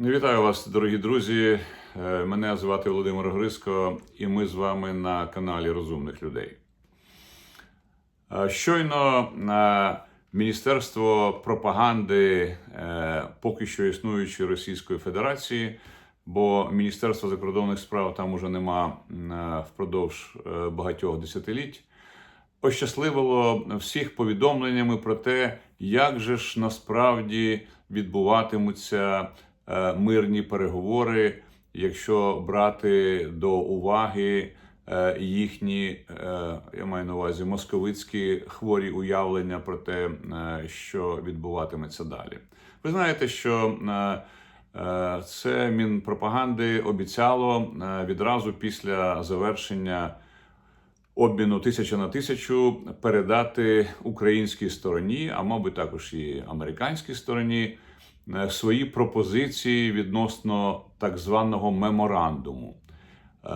Вітаю вас, дорогі друзі. Е, Мене звати Володимир Гриско, і ми з вами на каналі Розумних людей. Е, Щойно е, Міністерство пропаганди поки що існуючої Російської Федерації, бо Міністерства закордонних справ там уже нема впродовж багатьох десятиліть. Ощасливило всіх повідомленнями про те, як же ж насправді відбуватимуться мирні переговори, якщо брати до уваги е, їхні, е, я маю на увазі, московицькі хворі уявлення про те, е, що відбуватиметься далі. Ви знаєте, що е, е, це Мінпропаганди обіцяло е, відразу після завершення обміну тисяча на тисячу передати українській стороні, а мабуть також і американській стороні, е, свої пропозиції відносно так званого меморандуму, е,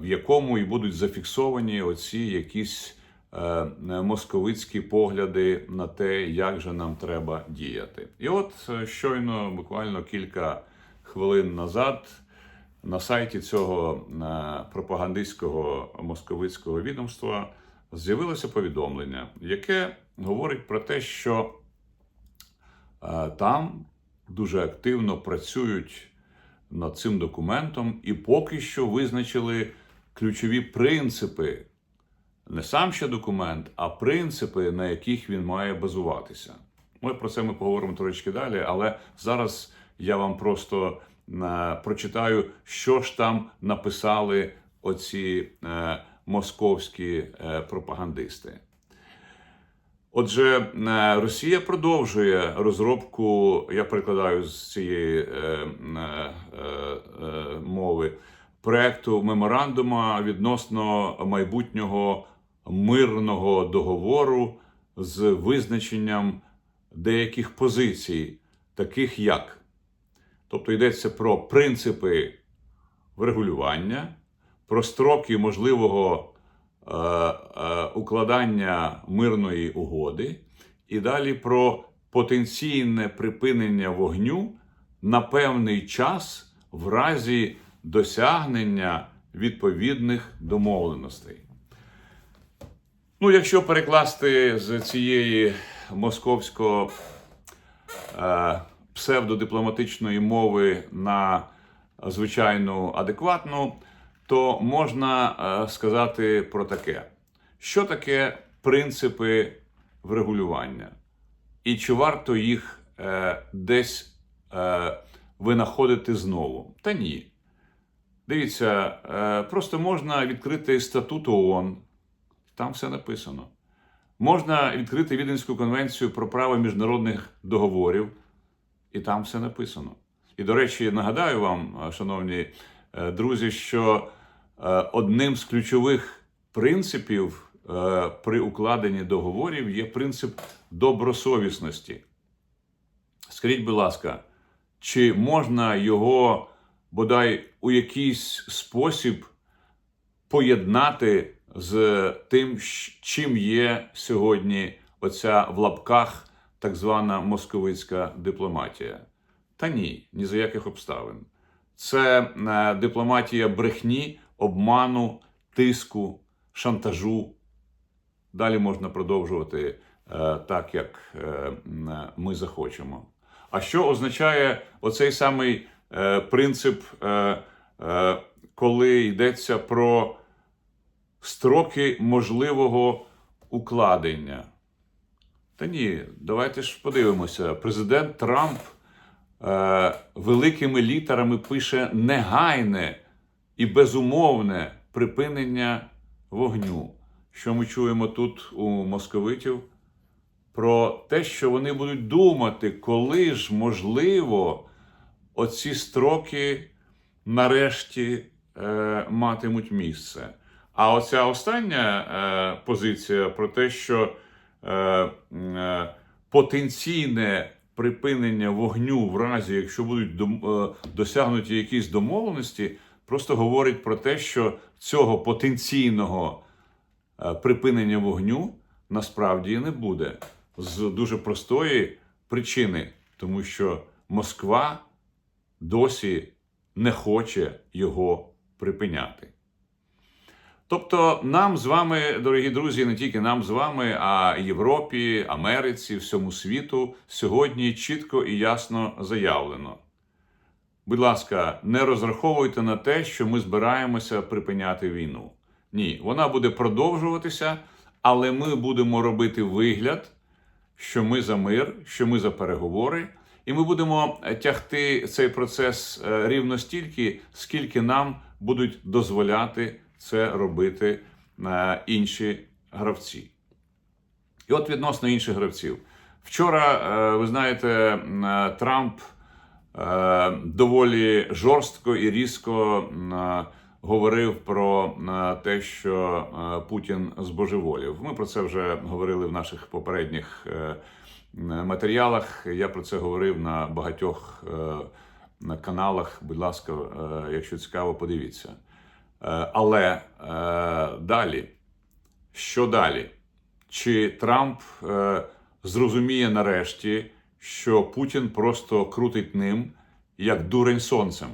в якому і будуть зафіксовані оці якісь е, московицькі погляди на те, як же нам треба діяти. І от е, щойно, буквально кілька хвилин назад. На сайті цього е, пропагандистського московицького відомства з'явилося повідомлення, яке говорить про те, що е, там дуже активно працюють над цим документом і поки що визначили ключові принципи, не сам ще документ, а принципи, на яких він має базуватися. Ми про це ми поговоримо трошки далі, але зараз я вам просто е, прочитаю, що ж там написали оці е, московські е, пропагандисти. Отже, е, Росія продовжує розробку, я перекладаю з цієї е, е, е, мови, проекту меморандума відносно майбутнього мирного договору з визначенням деяких позицій, таких як. Тобто йдеться про принципи врегулювання, про строки можливого укладання мирної угоди, і далі про потенційне припинення вогню на певний час в разі досягнення відповідних домовленостей. Ну, якщо перекласти з цієї московсько е, псевдодипломатичної мови на звичайну адекватну, то можна е, сказати про таке: що таке принципи врегулювання, і чи варто їх е, десь е, винаходити знову? Та ні. Дивіться, просто можна відкрити статут ООН, там все написано. Можна відкрити Віденську конвенцію про право міжнародних договорів, і там все написано. І, до речі, нагадаю вам, шановні друзі, що одним з ключових принципів е, при укладенні договорів є принцип добросовісності. Скажіть, будь ласка, чи можна його бодай у якийсь спосіб поєднати з тим, чим є сьогодні оця в лапках так звана московицька дипломатія? Та ні, ні за яких обставин. Це е, дипломатія брехні, обману, тиску, шантажу. Далі можна продовжувати е, так, як е, ми захочемо. А що означає оцей самий е, принцип, коли йдеться про строки можливого укладення? Та ні, давайте ж подивимося. Президент Трамп е, великими літерами пише негайне і безумовне припинення вогню. Що ми чуємо тут у московитів? Про те, що вони будуть думати, коли ж можливо оці строки нарешті е, матимуть місце. А оця остання е, позиція про те, що е, е, потенційне припинення вогню в разі, якщо будуть е, досягнуті якісь домовленості, просто говорить про те, що цього потенційного е, припинення вогню насправді не буде з дуже простої причини, тому що Москва досі не хоче його припиняти. Тобто, нам з вами, дорогі друзі, не тільки нам з вами, а Європі, Америці, всьому світу сьогодні чітко і ясно заявлено. Будь ласка, не розраховуйте на те, що ми збираємося припиняти війну. Ні, вона буде продовжуватися, але ми будемо робити вигляд, що ми за мир, що ми за переговори, і ми будемо тягти цей процес е, рівно стільки, скільки нам будуть дозволяти це робити е, інші гравці. І от відносно інших гравців. Вчора, е, ви знаєте, е, Трамп е, доволі жорстко і різко е, говорив про е, те, що е, Путін збожеволів. Ми про це вже говорили в наших попередніх е, матеріалах. Я про це говорив на багатьох е, каналах. Будь ласка, е, якщо цікаво, подивіться. Е, Але е, далі, що далі? Чи Трамп е, зрозуміє нарешті, що Путін просто крутить ним як дурень сонцем?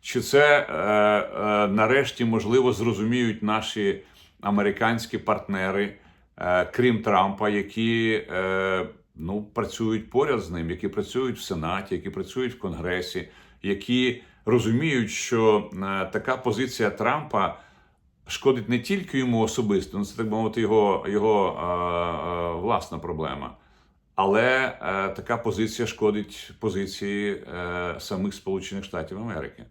Чи це е, е, нарешті можливо зрозуміють наші американські партнери, е, крім Трампа, які е, ну, працюють поряд з ним, які працюють в Сенаті, які працюють в Конгресі, які розуміють, що е, така позиція Трампа шкодить не тільки йому особисто, ну це так би мовити, його, його е, е, власна проблема. Але е, така позиція шкодить позиції е, самих Сполучених Штатів Америки.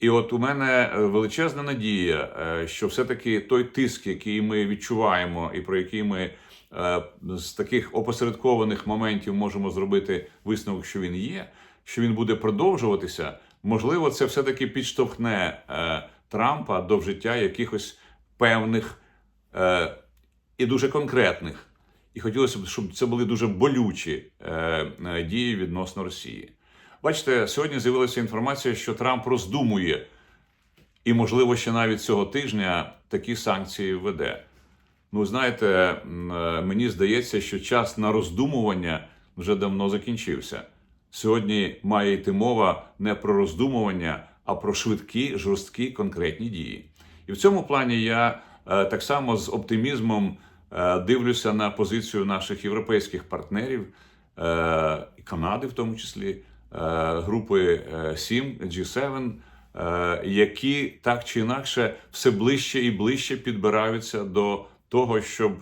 І от у мене величезна надія, е, що все-таки той тиск, який ми відчуваємо, і про який ми е, з таких опосередкованих моментів можемо зробити висновок, що він є, що він буде продовжуватися, можливо, це все-таки підштовхне е, Трампа до вжиття якихось певних е, і дуже конкретних. І хотілося б, щоб це були дуже болючі е, е, дії відносно Росії. Бачите, сьогодні з'явилася інформація, що Трамп роздумує, і, можливо, ще навіть цього тижня такі санкції введе. Ну, знаєте, е, мені здається, що час на роздумування вже давно закінчився. Сьогодні має йти мова не про роздумування, а про швидкі, жорсткі конкретні дії. І в цьому плані я так само з оптимізмом дивлюся на позицію наших європейських партнерів е, Канади, в тому числі, е, групи е, 7 G7, е, які так чи інакше все ближче і ближче підбираються до того, щоб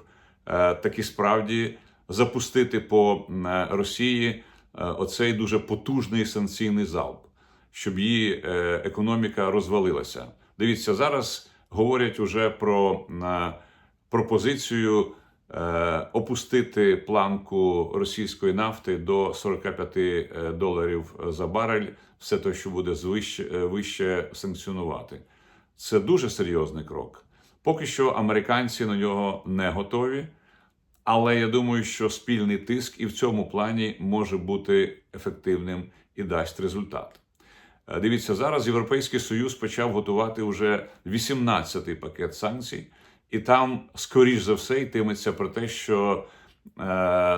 е, таки справді запустити по е, Росії е, оцей дуже потужний санкційний залп, щоб її е, економіка розвалилася. Дивіться, зараз говорять уже про е, пропозицію е, опустити планку російської нафти до 45 е, доларів за барель, все те, що буде звище, вище санкціонувати. Це дуже серйозний крок. Поки що американці на нього не готові. Але я думаю, що спільний тиск і в цьому плані може бути ефективним і дасть результат. Е, Дивіться, зараз Європейський Союз почав готувати вже 18-й пакет санкцій, і там, скоріш за все, йтиметься про те, що е,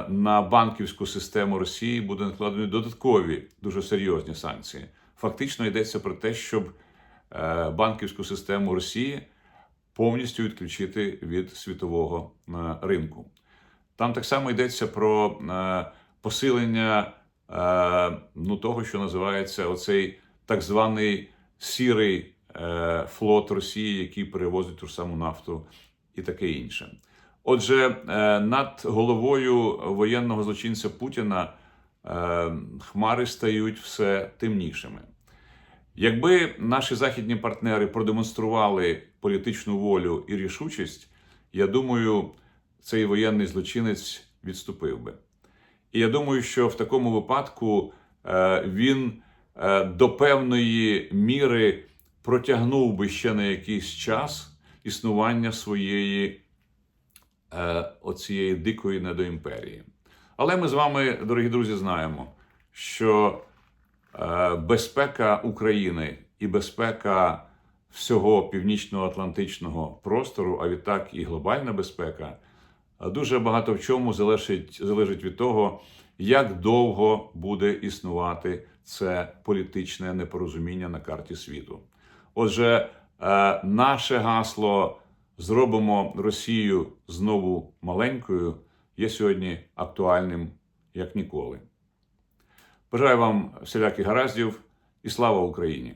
на банківську систему Росії буде накладені додаткові дуже серйозні санкції. Фактично йдеться про те, щоб е, банківську систему Росії повністю відключити від світового е, ринку. Там так само йдеться про посилення ну, того, що називається оцей так званий сірий флот Росії, який перевозить ту ж саму нафту і таке інше. Отже, е, над головою воєнного злочинця Путіна е, хмари стають все темнішими. Якби наші західні партнери продемонстрували політичну волю і рішучість, я думаю, цей воєнний злочинець відступив би. І я думаю, що в такому випадку е, він е, до певної міри протягнув би ще на якийсь час існування своєї е, оцієї дикої недоімперії. Але ми з вами, дорогі друзі, знаємо, що е, безпека України і безпека всього північно-атлантичного простору, а відтак і глобальна безпека, дуже багато в чому залежить, залежить від того, як довго буде існувати це політичне непорозуміння на карті світу. Отже, е, наше гасло зробимо Росію знову маленькою є сьогодні актуальним як ніколи. Бажаю вам всіляких гараздів і слава Україні!